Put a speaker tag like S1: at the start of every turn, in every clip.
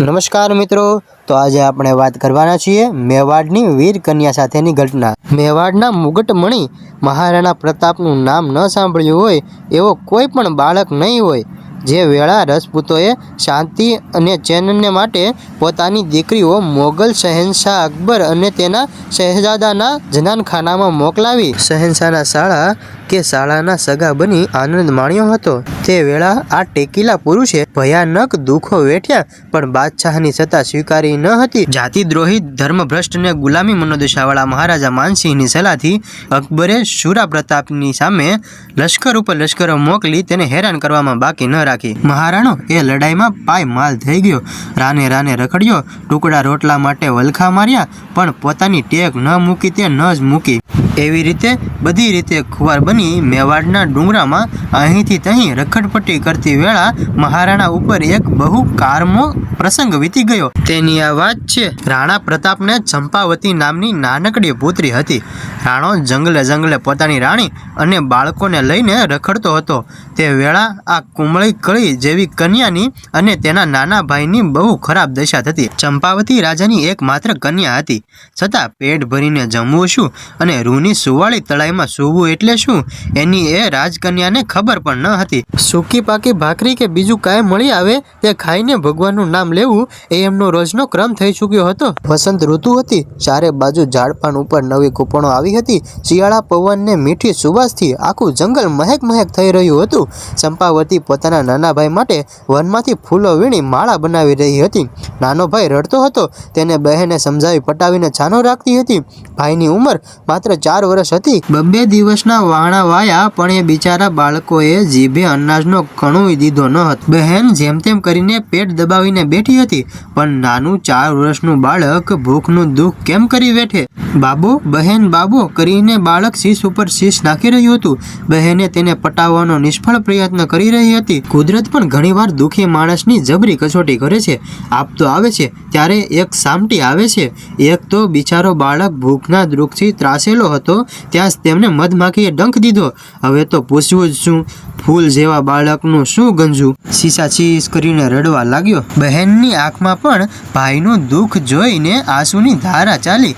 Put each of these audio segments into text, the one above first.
S1: નમસ્કાર મિત્રો, તો આજે આપણે વાત કરવાના છીએ મેવાડની વીર કન્યા સાથેની ઘટના. મેવાડના મુગટમણી મહારાણા પ્રતાપનું નામ ન સાંભળ્યું હોય એવો કોઈ પણ બાળક નહીં હોય. જે વેળા રજપૂતોએ શાંતિ અને ચેનને માટે પોતાની દીકરીઓ મોગલ શહેનશાહ અકબર અને તેના શહેજાદાના જનાનખાનામાં મોકલાવી શહેનશાહના શાળા કે શાળાના સગા બની આનંદ માણ્યો હતો. તે વેળા આ ટેકીલા પુરુષે ભયાનક દુઃખો વેઠ્યા, પણ બાદશાહની સત્તા સ્વીકારી ન હતી. જાતિદ્રોહી ધર્મભ્રષ્ટને ગુલામી મનોદશાવાળા મહારાજા માનસિંહની સલાહથી અકબરે શુરા પ્રતાપની સામે લશ્કર ઉપર લશ્કરો મોકલી તેને હેરાન કરવામાં બાકી ન રાખી. મહારાણો, એ લડાઈમાં પાય માલ થઈ ગયો. રાને રાને રખડ્યો. ટુકડા રોટલા માટે વલખા માર્યા, પણ પોતાની ટેક ન મૂકી તે ન જ મૂકી. એવી રીતે બધી રીતે ખુવાર બની મેવાડના ડુંગરામાં અહીંથી તહીં રખડપટ્ટી કરતી વેળા મહારાણા ઉપર એક બહુ કારમો પ્રસંગ વીતી ગયો. તેની આ વાત છે, રાણા પ્રતાપને ચંપાવતી નામની નાનકડી પુત્રી હતી. રાણો જંગલે જંગલે પોતાની રાણી અને બાળકોને લઈને રખડતો હતો. તે વેળા આ કુમળી કળી જેવી કન્યાની અને તેના નાના ભાઈની બહુ ખરાબ દશા થતી. ચંપાવતી રાજાની એકમાત્ર કન્યા હતી. છતાં પેટ ભરીને જમવું શું અને રૂની સુવાળી તળાઈમાં સૂવું એટલે શું? એની એ રાજકન્યાને ખબર પણ ન હતી. સૂકી પાકી ભાખરી કે બીજું કાંઈ મળી આવે તે ખાઈને ભગવાનનું નામ લેવું એ એમનો રોજનો ક્રમ થઈ ચૂક્યો હતો. વસંત ઋતુ હતી. ચારે બાજુ ઝાડપાન ઉપર નવી કૂપણો આવી હતી. શિયાળા પવનને મીઠી સુવાસથી આખું જંગલ મહેક મહેક થઈ રહ્યું હતું. ચંપાવતી પોતાના નાના ભાઈ માટે વનમાંથી ફૂલો વીણી માળા બનાવી રહી હતી. નાનો ભાઈ રડતો હતો, તેને બહેને સમજાવી પટાવીને છાનો રાખતી હતી. ભાઈની ઉંમર માત્ર ચાર વર્ષ હતી. બબ્બે દિવસના વાણા વાયા, પણ એ બિચારા બાળકોએ જીભે અનાજનો કણું દીધો ન હતો. બહેન જેમ તેમ કરીને પેટ દબાવીને બેઠી હતી, પણ નાનું ચાર વર્ષનું બાળક ભૂખનું દુઃખ કેમ કરી બેઠે બાબો, બહેન બાબો કરીને બાળક શીશ ઉપર શીશ નાખી રહ્યું હતું. બહેને તેને પટાવવાનો નિષ્ફળ પ્રયત્ન કરી રહી હતી. કુદરત પણ ઘણીવાર દુઃખી માણસની જબરી કસોટી કરે છે. આપતો આવે છે, ત્યારે એક સામટી આવે છે. એક તો બિચારો બાળક ભૂખના દુઃખથી ત્રાસેલો હતો, ત્યાં જ તેમને મધમાખીએ ડંખ દીધો. હવે તો પૂછવું જ શું? ફૂલ જેવા બાળકનું શું ગંજું? સીસા ચીસ કરીને રડવા લાગ્યો. બહેનની આંખમાં પણ ભાઈનું દુઃખ જોઈને આંસુની ધારા ચાલી.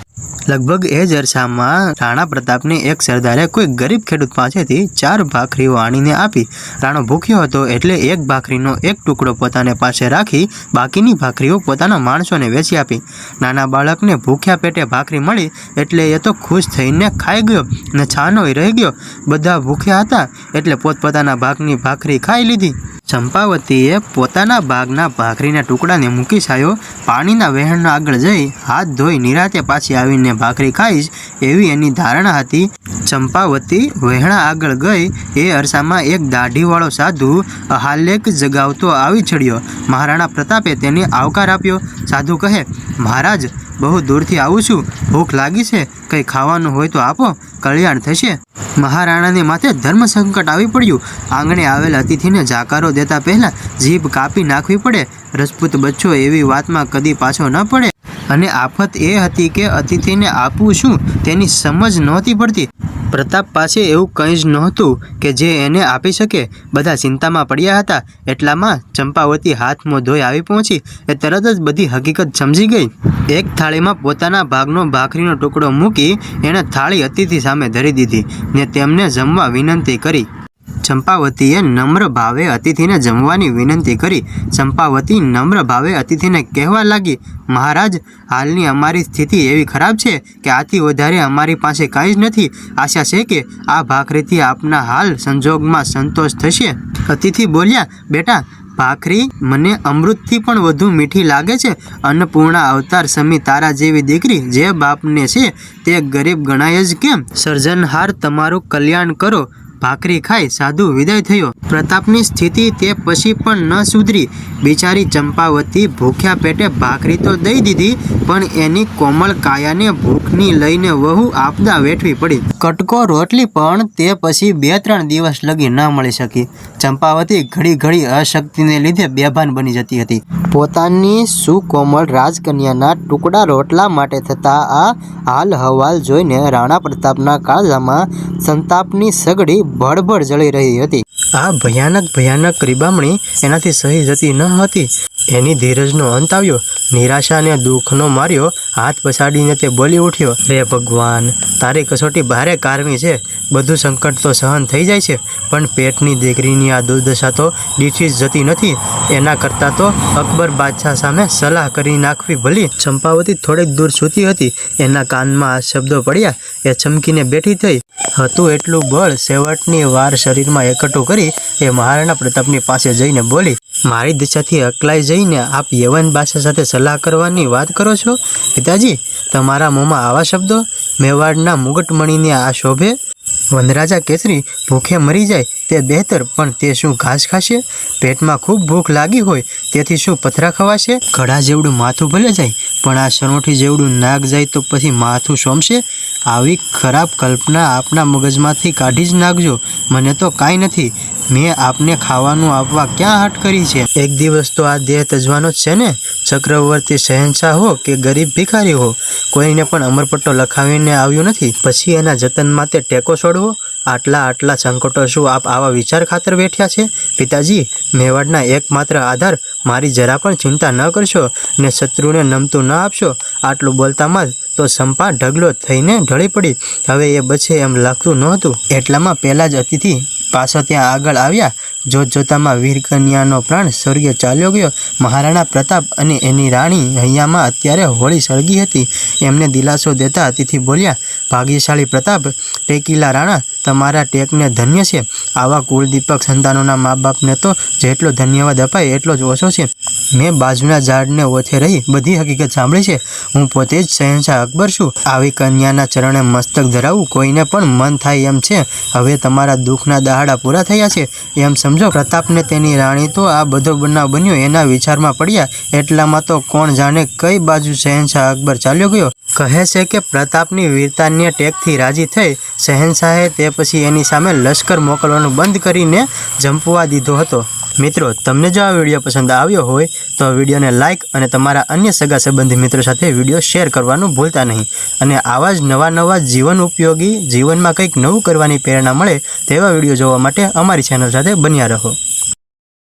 S1: લગભગ એ જ અરસામાં રાણા પ્રતાપને એક સરદારે કોઈ ગરીબ ખેડૂત પાસેથી ચાર ભાખરીઓ આણીને આપી. રાણો ભૂખ્યો હતો એટલે એક ભાખરીનો એક ટુકડો પોતાને પાસે રાખી બાકીની ભાખરીઓ પોતાના માણસોને વેચી આપી. નાના બાળકને ભૂખ્યા પેટે ભાખરી મળી એટલે એ તો ખુશ થઈને ખાઈ ગયો ને છાનોય રહી ગયો. બધા ભૂખ્યા હતા એટલે પોતપોતાના ભાગની ભાખરી ખાઈ લીધી. ચંપાવતીએ પોતાના ભાગના ભાખરીના ટુકડાને મૂકી સાયો પાણીના વહેણના આગળ જઈ હાથ ધોઈ નિરાતે પાછી આવીને ભાખરી ખાઈશ એવી એની ધારણા હતી. ચંપાવતી વહેણા આગળ ગઈ. એ અરસામાં એક દાઢીવાળો સાધુ હાલેક જગાવતો આવી ચડ્યો. મહારાણા પ્રતાપે તેને આવકાર આપ્યો. સાધુ કહે, મહારાજ, બહુ દૂરથી આવું છું. ભૂખ લાગી છે. કંઈ ખાવાનું હોય તો આપો. કલ્યાણ થશે. મહારાણાને માથે ધર્મ સંકટ આવી પડ્યું. આંગણે આવેલ અતિથિને જાકારો દેતા પહેલા જીભ કાપી નાખવી પડે. રજપૂત બચ્ચો એવી વાતમાં કદી પાછો ન પડે. અને આફત એ હતી કે અતિથિને આપવું શું તેની સમજ નહોતી પડતી. પ્રતાપ પાસે એવું કંઈ જ નહોતું કે જે એને આપી શકે. બધા ચિંતામાં પડ્યા હતા. એટલામાં ચંપાવતી હાથ મોં ધોઈ આવી પહોંચી. એ તરત જ બધી હકીકત સમજી ગઈ. એક થાળીમાં પોતાના ભાગનો ભાખરીનો ટુકડો મૂકી એણે થાળી અતિથિ સામે ધરી દીધી ને તેમને જમવા વિનંતી કરી. ચંપાવતીએ નમ્ર ભાવે અતિથિને જમવાની વિનંતી કરી. ચંપાવતી નમ્ર ભાવે અતિથિને કહેવા લાગી, મહારાજ, હાલની અમારી સ્થિતિ એવી ખરાબ છે કે આથી વધારે અમારી પાસે કાંઈ જ નથી. આશા છે કે આ ભાખરીથી આપના હાલ સંજોગમાં સંતોષ થશે. અતિથિ બોલ્યા, બેટા, ભાખરી મને અમૃતથી પણ વધુ મીઠી લાગે છે. અન્નપૂર્ણા અવતાર સમી તારા જેવી દીકરી જે બાપને છે તે ગરીબ ગણાય જ કેમ? સર્જનહાર તમારું કલ્યાણ કરો. ભાખરી ખાઈ સાધુ વિદાય થયો. પ્રતાપની સ્થિતિ તે પછી પણ ન સુધરી. બિચારી ચંપાવતી ભૂખ્યા પેટે ભાખરી તો દઈ દીધી, પણ એની કોમળ કાયાને ભૂખની લઈને વહુ આપદા વેઠવી પડી. કટકો રોટલી પણ તે પછી બે ત્રણ દિવસ લગી ન મળી શકી. ચંપાવતી ઘડી ઘડી અશક્તિને લીધે બેભાન બની જતી હતી. પોતાની સુકોમળ રાજકન્યાના ટુકડા રોટલા માટે થતા આ હાલ હવાલ જોઈને રાણા પ્રતાપના કાળજામાં સંતાપની સગડી ભડભડ જળી રહી હતી. આ ભયાનક ભયાનક રીબામણી એનાથી સહી જતી ન હતી. એની ધીરજનો અંત આવ્યો. નિરાશા અને દુઃખનો માર્યો, હાથ પછાડીને તે બોલી ઉઠ્યો રે ભગવાન, તારી કસોટી ભારે કારમી છે. બધું સંકટ તો સહન થઈ જાય છે, પણ પેટની દીકરીની આ દુર્દશા તો દીઠી જતી નથી. એના કરતાં તો અકબર બાદશાહ સામે સલાહ કરી નાખવી ભલી. ચંપાવતી થોડીક દૂર સૂતી હતી. એના કાનમાં આ શબ્દો પડ્યા. એ ચમકીને બેઠી થઈ. હતું એટલું બળ સેવટની વાર શરીરમાં એકઠું કરી એ મહારાણા પ્રતાપની પાસે જઈને બોલી, મારી દિશાથી અકલાઈ જઈને આપ યવન બાદશાહ સાથે સલાહ કરવાની વાત કરો છો? પિતાજી, તમારા મોંમાં આવા શબ્દો? મેવાડના મુગટમણીને આ શોભે? વનરાજા કેસરી, ભૂખે મરી જાય તે બહેતર, પણ તે શું ઘાસ ખાશે? પેટમાં ખૂબ ભૂખ લાગી હોય તેથી શું પથરા ખવાશે? ઘડા જેવડું માથું ભલે જાય, પણ આ સરોઠી જેવડું નાક જાય તો પછી માથું સોમશે આવી ખરાબ કલ્પના આપના મગજમાંથી કાઢી જ નાખજો. મને તો કાંઈ નથી. મેં આપને ખાવાનું આપવા ક્યાં હાટ કરી છે? એક દિવસ તો આ દેહ તજવાનો જ છે ને? ચક્રવર્તી શહેનશાહ હો કે ગરીબ ભિખારી હો, કોઈને પણ અમરપટ્ટો લખાવીને આવ્યું નથી, પછી એના જતન માટે ટેકો છોડવો? આટલા આટલા સંકટો શું આપ આવા વિચાર ખાતર બેઠ્યા છે? પિતાજી, મેવાડના એકમાત્ર આધાર, મારી જરા પણ ચિંતા ન કરશો ને શત્રુને નમતું ન આપશો. આટલું બોલતામાં જ તો સંપા ઢગલો થઈને ઢળી પડી. હવે એ બચે એમ લાગતું નહોતું. એટલામાં પહેલાં જ અતિથિ પાછો ત્યાં આગળ આવ્યા. જોત જોતામાં વીરકન્યાનો પ્રાણ સ્વર્ગે ચાલ્યો ગયો. મહારાણા પ્રતાપ અને એની રાણી હૈયામાં અત્યારે હોળી સળગી હતી. એમને દિલાસો દેતા અતિથિ બોલ્યા, ભાગ્યશાળી પ્રતાપ, ટેકીલા રાણા તમારા ટેકને ધન્ય છે. આવા કુળદીપક સંતાનોના મા બાપને તો જેટલો ધન્યવાદ અપાય એટલો જ ઓછો છે. મેં બાજુના ઝાડને ઓછે રહી બધી હકીકત સાંભળી છે. હું પોતે જ શહેનશાહ અકબર છું. આવી કન્યાના ચરણે મસ્તક ધરાવવું કોઈને પણ મન થાય એમ છે. હવે તમારા દુઃખના દહાડા પૂરા થયા છે. એમ સમજો, પ્રતાપને તેની રાણી તો આ બધો બનાવ બન્યો એના વિચારમાં પડ્યા. એટલામાં તો કોણ જાણે કઈ બાજુ શહેનશાહ અકબર ચાલ્યો ગયો. કહે છે કે પ્રતાપની વીરતાની ટેકથી રાજી થઈ શહેનશાહે તે પછી એની સામે લશ્કર મોકલવાનું બંધ કરીને જંપવા દીધો હતો. મિત્રો, તમને જો આ વીડિયો પસંદ આવ્યો હોય, તો વિડીયોને લાઇક અને તમારા અન્ય સગા સંબંધી મિત્રો સાથે વીડિયો શેર કરવાનું ભૂલતા નહીં. અને આવા જ નવા નવા જીવન ઉપયોગી, જીવનમાં કંઈક નવું કરવાની પ્રેરણા મળે તેવા વીડિયો જોવા માટે અમારી ચેનલ સાથે બન્યા રહો.